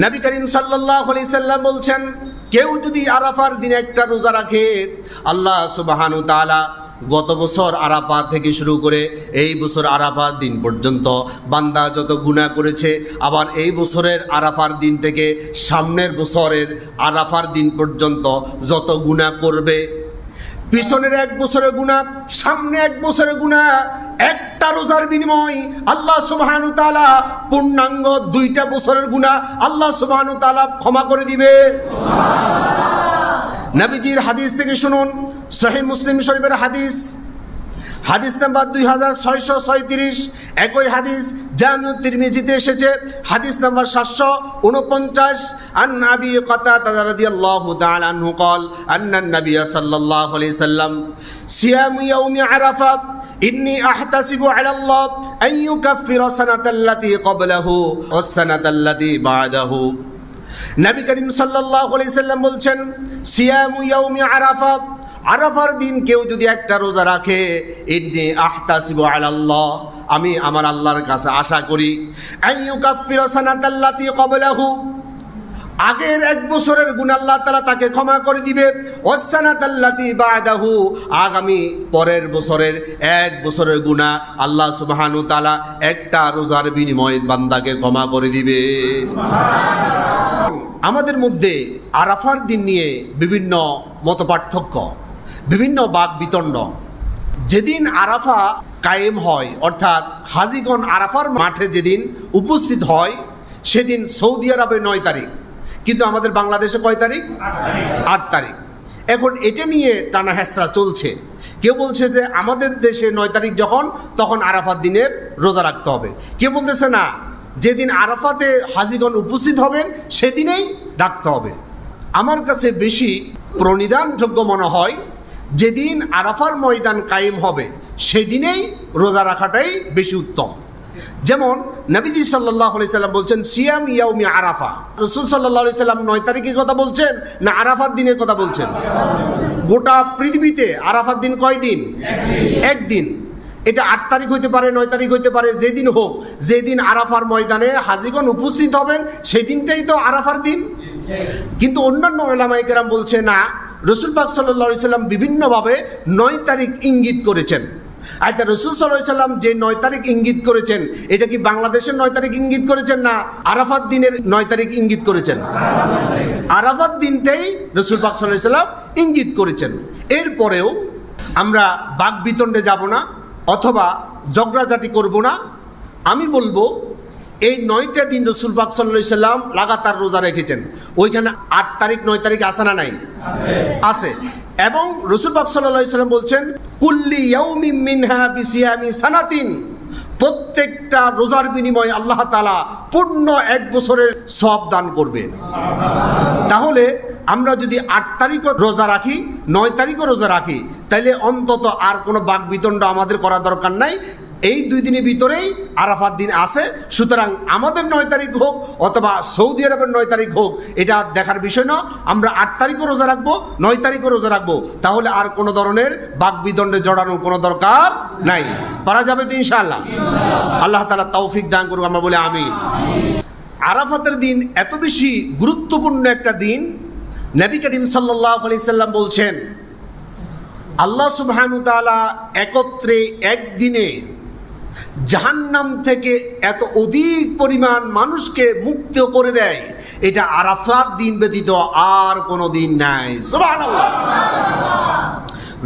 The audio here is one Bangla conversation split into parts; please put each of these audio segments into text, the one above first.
নবী করিম সাল্লাল্লাহু আলাইহি সাল্লাম বলছেন, কেউ যদি আরাফার দিনে একটা রোজা রাখে, আল্লাহ সুবহানু তাআলা গত বছর আরাফা থেকে শুরু করে এই বছর আরাফার দিন পর্যন্ত বান্দা যত গুনাহ করেছে, আবার এই বছরের আরাফার দিন থেকে সামনের বছরের আরাফার দিন পর্যন্ত যত গুনাহ করবে, পিছনের এক বছরের গুণা সামনে এক বছরের গুণা একটা রোজার বিনিময় আল্লাহ সুবাহানু তালা পূর্ণাঙ্গ দুইটা বছরের গুণা আল্লাহ সুবাহানু তালা ক্ষমা করে দিবে। নাবিজির হাদিস থেকে শুনুন শহীদ মুসলিম শরীফের হাদিস। হাদিস নাম্বার দুই হাজার ছয়শো ছয়ত্রিশ, একই হাদিস জামিউ তিরমিজিতে এসেছে। হাদিস নাম্বার সাতশো উনপঞ্চাশ, আন নাবি কথা তাদারাদি আল্লাহ তাআলা আনহু আন্নান নবী সাল্লাল্লাহু আলাইহি সাল্লাম, সিয়াম ইয়াউমি আরাফা ইন্নি আহতাসিবু আলাল্লাহ আন ইউকাফিরা সানাতাল্লাতি ক্বাবলাহু ওয়াস সানাতাল্লাতি বা'দাহু। নবী করিম সাল্লাল্লাহু আলাইহি সাল্লাম বলছেন, সিয়ামু ইয়াউমি আরাফা, আরাফার দিন কেউ যদি একটা রোজা রাখে, ইন্নি আহতাসিব আলাল্লাহ, আমি আমার আল্লাহর কাছে আশা করি আইয়ুকাফিরা সানাতাল্লাতি ক্বাবলাহু আগের এক বছরের গুণ আল্লাহ তালা তাকে ক্ষমা করে দিবে। ওসানাতাল্লাতি বাদাহু, আগামী পরের বছরের এক বছরের গুণা আল্লাহ সুবহানু তালা একটা রোজার বিনিময়ে বান্দাকে ক্ষমা করে দিবে। আমাদের মধ্যে আরাফার দিন নিয়ে বিভিন্ন মতপার্থক্য, বিভিন্ন বাক বিতণ্ড। যেদিন আরাফা কায়েম হয়, অর্থাৎ হাজিগণ আরাফার মাঠে যেদিন উপস্থিত হয়, সেদিন সৌদি আরবে নয় তারিখ। কিন্তু আমাদের বাংলাদেশে কয় তারিখ? আট তারিখ। এখন এটা নিয়ে টানা হেসরা চলছে। কেউ বলছে যে আমাদের দেশে নয় তারিখ যখন, তখন আরাফাত দিনের রোজা রাখতে হবে। কেউ বলতেছে না, যেদিন আরাফাতে হাজিগণ উপস্থিত হবেন, সেদিনেই রাখতে হবে। আমার কাছে বেশি প্রণিধানযোগ্য মনে হয়, যেদিন আরাফার ময়দান কায়েম হবে, সেদিনেই রোজা রাখাটাই বেশি উত্তম। যেমন নবীজি সাল্লাহ সাল্লাম বলছেন সিয়াম ইয়াউমি আরাফা। রসুল সাল্লাহ সাল্লাম নয় তারিখের কথা বলছেন না আরাফার দিনের কথা বলছেন। গোটা পৃথিবীতে আরাফার দিন কয় দিন? একদিন। এটা আট তারিখ হইতে পারে নয় তারিখ হইতে পারে যেদিন হোক। যেদিন আরাফার ময়দানে হাজিগণ উপস্থিত হবেন সেই দিনটাই তো আরাফার দিন। কিন্তু অন্যান্য এলামাই কেরাম বলছে না রসুল পাক সাল্লা সাল্লাম বিভিন্নভাবে নয় তারিখ ইঙ্গিত করেছেন। আচ্ছা রসুল সাল্লাহ সাল্লাম যে নয় তারিখ ইঙ্গিত করেছেন, এটা কি বাংলাদেশের নয় তারিখ ইঙ্গিত করেছেন না আরাফাত দিনের নয় তারিখ ইঙ্গিত করেছেন? আরাফাত দিনটাই রসুল পাক সাল্লাহ সাল্লাম ইঙ্গিত করেছেন। এরপরেও আমরা বাঘ বিতণ্ডে যাব না, অথবা জগড়াজাটি করব না। আমি বলব এই নয়টা দিন রসুল পাক সাল্লাহ সাল্লাম লাগাতার রোজা রেখেছেন। ওইখানে আট তারিখ, নয় তারিখ আসে না নাই? আছে। এবং রসুল পাক সাল্লাম বলছেন, কুল্লি ইয়াউমি মিনহা বিসিয়ামি সানাতিন। প্রত্যেকটা রোজার বিনিময়ে আল্লাহ তালা পূর্ণ এক বছরের সব দান করবে তাহলে আমরা যদি আট তারিখও রোজা রাখি, নয় তারিখও রোজা রাখি, তাইলে অন্তত আর কোনো বাক বিতণ্ড আমাদের করা দরকার নাই। এই দুই দিনের ভিতরেই আরাফাত দিন আছে। সুতরাং আমাদের নয় তারিখ হোক অথবা সৌদি আরবের নয় তারিখ হোক, এটা দেখার বিষয় না। আমরা আট তারিখও রোজা রাখব, নয় তারিখও রোজা রাখব। তাহলে আর কোনো ধরনের বাক বিদণ্ডে জড়ানোর কোনো দরকার নাই। পারা যাবে তো ইনশাআল্লাহ। আল্লাহ তালা তৌফিক দান করুক, আমরা বলে আমিন। আরাফাতের দিন এত বেশি গুরুত্বপূর্ণ একটা দিন। নবী করিম সাল্লাহ সাল্লাম বলছেন, আল্লাহ সুবহানু তাআলা একত্রে একদিনে জাহান্নাম থেকে এত অধিক পরিমাণ মানুষকে মুক্ত করে দেয় এটা আরাফাত দিন ব্যতীত আর কোনো দিন নাই সুবহানাল্লাহ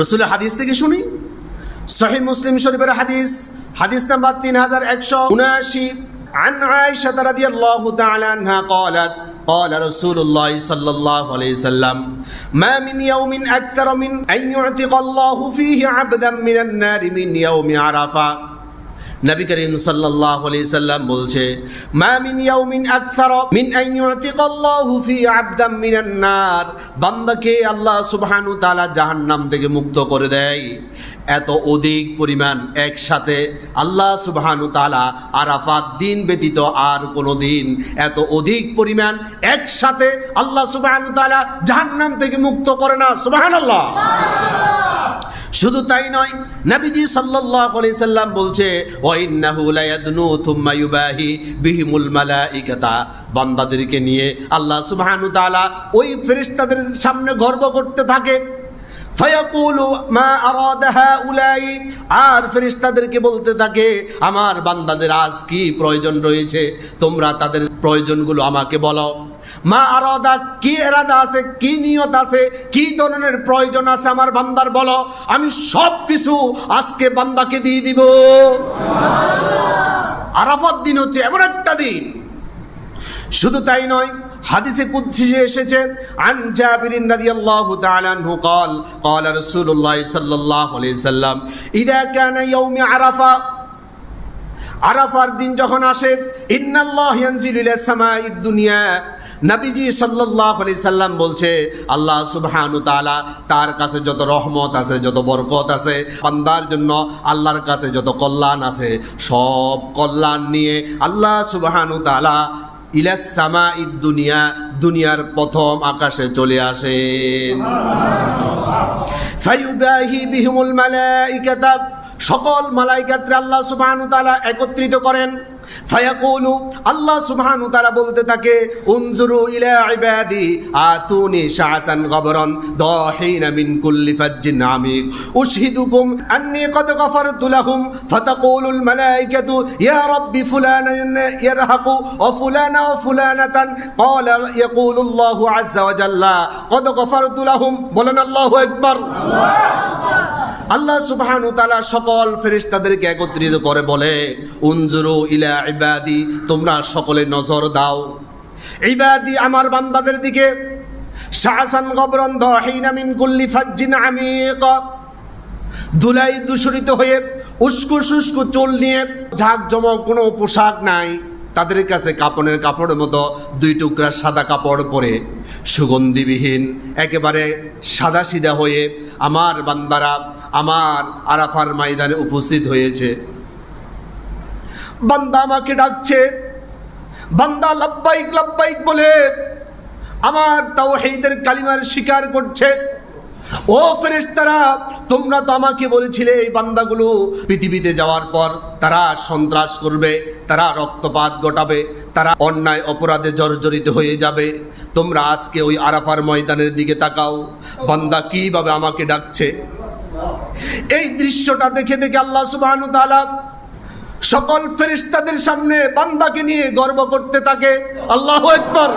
রসুলের হাদিস থেকে শুনি সহি মুসলিম শরীফের হাদিস হাদিস নাম্বার তিন হাজার একশো উনআশি عن عائشة رضي الله تعالى عنها قالت قال رسول الله صلى الله عليه وسلم ما من يوم أكثر من أن يعتق الله فيه عبدا من النار من يوم عرفة নবী করিম সাল্লাল্লাহু আলাইহি সাল্লাম বলছে, মা মিন ইয়াউমিন আকথার মিন আন ইউতিকাল্লাহু ফি আবদাম মিনান নার। বান্দাকে আল্লাহ সুবহানাহু তাআলা জাহান্নাম থেকে মুক্ত করে দেয়। এত অধিক পরিমাণ একসাথে আল্লাহ সুবহানাহু তাআলা আরাফাত দিন ব্যতীত আর কোনো দিন এত অধিক পরিমাণ একসাথে আল্লাহ সুবহানাহু তাআলা জাহান্নাম থেকে মুক্ত করে না। সুবহানাল্লাহ! শুধু তাই নয়, নবীজি সাল্লাল্লাহু আলাইহি সাল্লাম বলছে ওয়া ইন্নাহু লা থুম্মা ইউবাহি বিহিমুল মালাইকাতা। বান্দাদেরকে নিয়ে আল্লাহ সুবহানাহু তাআলা ওই ফেরেশতাদের সামনে গর্ব করতে থাকে। ফায়াকুলু মা আরাদা হাউলাই। আর ফেরেশতাদেরকে বলতে থাকে, আমার বান্দাদের আজ কি প্রয়োজন রয়েছে? তোমরা তাদের প্রয়োজনগুলো আমাকে বলো। মা আরাদা কি এরাদা আছে কি নিয়ত আছে কি ধরনের প্রয়োজন আছে আমার বান্দার বলো আমি সব কিছু আজকে বান্দাকে দিয়ে দিব আরাফাত দিন হচ্ছে এমন একটা দিন শুধু তাই নয় হাদিসে কুদ্সিসে এসেছে আন জাবিরিন রাদিয়াল্লাহু তাআলা আনহু قال قال رسول الله صلى الله عليه وسلم اذا كان يوم عرفه আরাফার দিন যখন আসে ইন্নাল্লাহ ইয়ানজিলু ইলা সামাইদ দুনিয়া নবীজি সাল্লাল্লাহু আলাইহি সাল্লাম বলছে, আল্লাহ সুবহানাহু তাআলা তার কাছে যত রহমত আছে, যত বরকত আছে, বান্দার জন্য আল্লাহর কাছে যত কল্যাণ আছে, সব কল্যাণ নিয়ে আল্লাহ সুবহানাহু তাআলা ইলাস সামাইদ দুনিয়া, দুনিয়ার প্রথম আকাশে চলে আসেন। ফায়ুবাহি বিহিমুল মালাইকাতা, সকল মালাইকাতরা আল্লাহ সুবহানাহু তাআলা একত্রিত করেন। ফায়াকুলু, আল্লাহ সুবহানাহু তাআলা বলতে থাকে, উনজুরু ইলা ইবাদি আতুনি শাসান গবরন দাহিনা মিন কুল্লি ফাজ্জিন আমিক উশহিদুকুম আন্নি কদ গফারতু লাহুম, ফাতাকুলুল মালাইকাতু, ইয়া রাব্বি ফুলানান ইয়ারহাকু ওয়া ফুলানা ওয়া ফুলানাতান ইয়াকুলু আল্লাহু আযজা ওয়া জাল্লা, কদ গফারতু লাহুম, বলেন আল্লাহু আকবার। আল্লাহ সুবহানু তাআলা সকল ফেরেশতাদেরকে একত্রিত করে বলে, উনজুরু ইলা ইবাদি, তোমরা সকলে নজর দাও। ইবাদি আমার বান্দাদের দিকে, শাহসান গবরন দহিনা মিন কুল্লি ফাজ্জিন আমিক। ধুলাই দূষরিত হয়ে উস্কু শুষ্কু চুল নিয়ে ঝাঁক জমক কোনো পোশাক নাই। তাদের কাছে কাপড়ের কাপড়ের মতো দুই টুকরা সাদা কাপড় পরে সুগন্ধিবিহীন, একেবারে সাদা সিধা হয়ে আমার বান্দারা আমার আরাফার ময়দানে উপস্থিত হয়েছে। বান্দা আমাকে ডাকছে। বান্দা লাব্বাইক লাব্বাইক বলে আমার তাও তাওহীদের কালিমার স্বীকার করছে। ও ফেরেশতারা, তোমরা তো আমাকে বলেছিলে এই বান্দাগুলো পৃথিবীতে যাওয়ার পর তারা সন্ত্রাস করবে, তারা রক্তপাত ঘটাবে, তারা অন্যায় অপরাধে জর্জরিত হয়ে যাবে। তোমরা আজকে ওই আরাফার ময়দানের দিকে তাকাও। বান্দা কীভাবে আমাকে ডাকছে? এই দৃশ্যটা দেখে দেখে আল্লাহ সুবহানাহু ওয়া তাআলা সকল ফেরিস্তাদের সামনে বান্দাকে নিয়ে গর্ব করতে থাকে। আল্লাহ আকবার।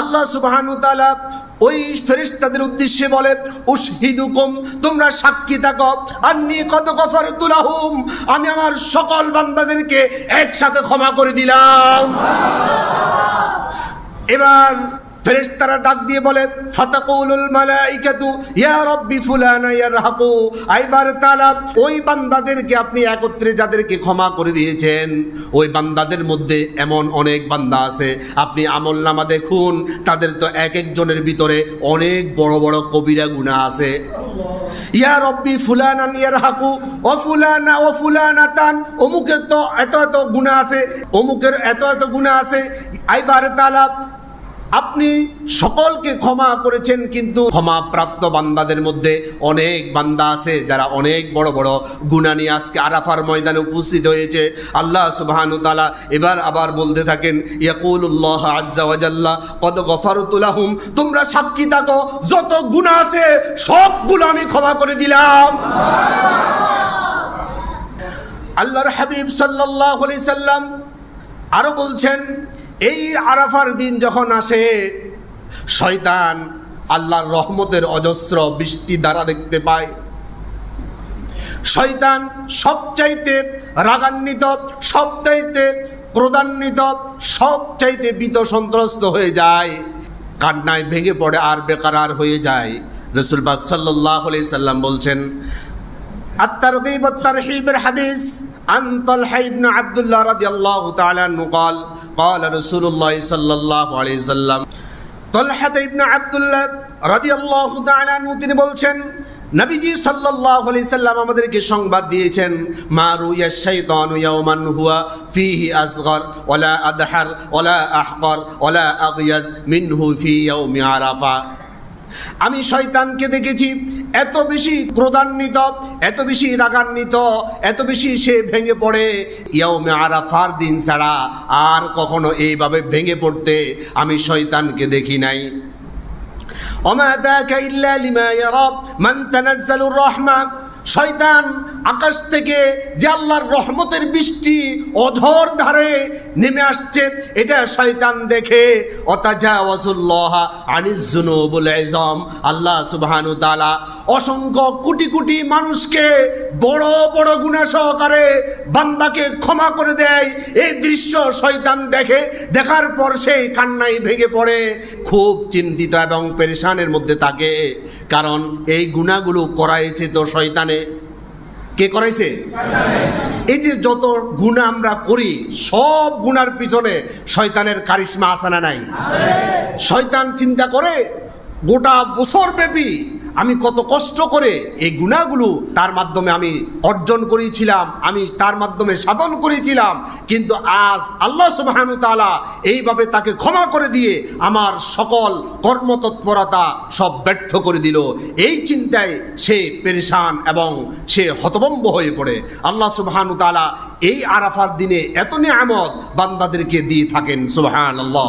আল্লাহ সুবহানাহু ওয়া তাআলা ওই ফেরিস্তাদের উদ্দেশ্যে বলে, উশহিদুকুম, তোমরা সাক্ষী থাকো। আন্নি কত গফারতু লাহুম, আমি আমার সকল বান্দাদেরকে একসাথে ক্ষমা করে দিলাম। এবার ফেরেশতারা ডাক দিয়ে বলে, ফাতাকুলুল মালাইকাতু, ইয়া রাব্বি ফুলানা ইয়ারহাকু। আইবার তাআলা ওই বান্দাদেরকে আপনি একত্রে যাদেরকে ক্ষমা করে দিয়েছেন, ওই বান্দাদের মধ্যে এমন অনেক বান্দা আছে। আপনি আমলনামা দেখুন, তাদের তো এক একজনের ভিতরে অনেক বড় বড় কবিরা গুনাহ আছে। ইয়া রব্বি ফুলানান ইয়ারহাকু, ও ফুলানা ও ফুলানা তান অমুকের তো এত এত গুণা আছে, অমুকের এত এত গুণা আছে। আইবার তাআলা আপনি সকলকে ক্ষমা করেছেন, কিন্তু ক্ষমা প্রাপ্ত বান্দাদের মধ্যে অনেক বান্দা আছে যারা অনেক বড় বড় গুণা নিয়ে আজকে আরাফার ময়দানে উপস্থিত হয়েছে। আল্লাহ সুবহানু তাআলা এবার আবার বলতে থাকেন, ইয়াকুলুল্লাহ আজ্জা ওয়াজাল্লা কদ গফারতুলাহুম তোমরা সাক্ষী থাকো, যত গুণা আছে, সবগুলো আমি ক্ষমা করে দিলাম। আল্লাহর হাবিব আলাইহি সাল্লাম আরও বলছেন এই আরাফার দিন যখন আসে, শয়তান আল্লাহর রহমতের অজস্র বৃষ্টি দ্বারা দেখতে পায়। শয়তান সবচাইতে রাগান্বিত, সবচাইতে ক্রোধান্বিত, সবচাইতে বিত সন্ত্রস্ত হয়ে যায়। কান্নায় ভেঙে পড়ে, আর বেকার আর হয়ে যায়। রসুলবাগ সাল্লাহ সাল্লাম বলছেন আত্মার হাদিস আন্তল হাইবনা আবদুল্লাহ রাজি আল্লাহ তালা নুকাল رضي الله تعالى عنه قال قال رسول الله صلى الله عليه وسلم طلحة بن عبد الله رضي الله تعالى عنه তিনি বলছেন নবীজি সাল্লাল্লাহু আলাইহি সাল্লাম আমাদেরকে সংবাদ দিয়েছেন মা রুয়া শাইতানু ইয়াওমান হুয়া ফিহি আসগর ওয়ালা আদহার ওয়ালা আহকর ওয়ালা আগয়াজ মিনহু ফি ইয়াউমি আরাফা আমি শয়তানকে দেখেছি এত বেশি ক্রোধান্বিত, এত বেশি রাগান্বিত, এত বেশি সে ভেঙে পড়ে। ইয়াউমে আরাফার দিন ছাড়া আর কখনো এইভাবে ভেঙে পড়তে আমি শয়তানকে দেখি নাই। অমাদাকা কাইল্লা লিমা ইয়ারা, মান তানাজ্জালুর রহমান শয়তান আকাশ থেকে যে আল্লাহর রহমতের বৃষ্টি অঝর ধারে নেমে আসছে, এটা শয়তান দেখে, অতাজাওয়াজুল্লাহ আনিজুনুবুল ইজম। আল্লাহ সুবহানু তাআলা অসংখ্য কোটি কোটি মানুষকে বড় বড় গুনাহ সহকারে বান্দাকে ক্ষমা করে দেয়। এই দৃশ্য শয়তান দেখে, দেখার পর সেই কান্নায় ভেঙে পড়ে, খুব চিন্তিত এবং পেরেশানের মধ্যে থাকে। কারণ এই গুণাগুলো করাইছে তো শয়তানে। কে করাইছে? এই যে যত গুণা আমরা করি সব গুণার পিছনে শয়তানের কারিশমা আসানা নাই? শয়তান চিন্তা করে গোটা বছর ব্যাপী আমি কত কষ্ট করে এই গুণাগুলো তার মাধ্যমে আমি অর্জন করেছিলাম, আমি তার মাধ্যমে সাধন করেছিলাম, কিন্তু আজ আল্লাহ সুবহানু তাআলা এইভাবে তাকে ক্ষমা করে দিয়ে আমার সকল কর্মতৎপরতা সব ব্যর্থ করে দিল। এই চিন্তায় সে পেরেশান এবং সে হতভম্ব হয়ে পড়ে। আল্লাহ সুবহানু তাআলা এই আরাফার দিনে এত নিয়ামত বান্দাদেরকে দিয়ে থাকেন সুবহান আল্লাহ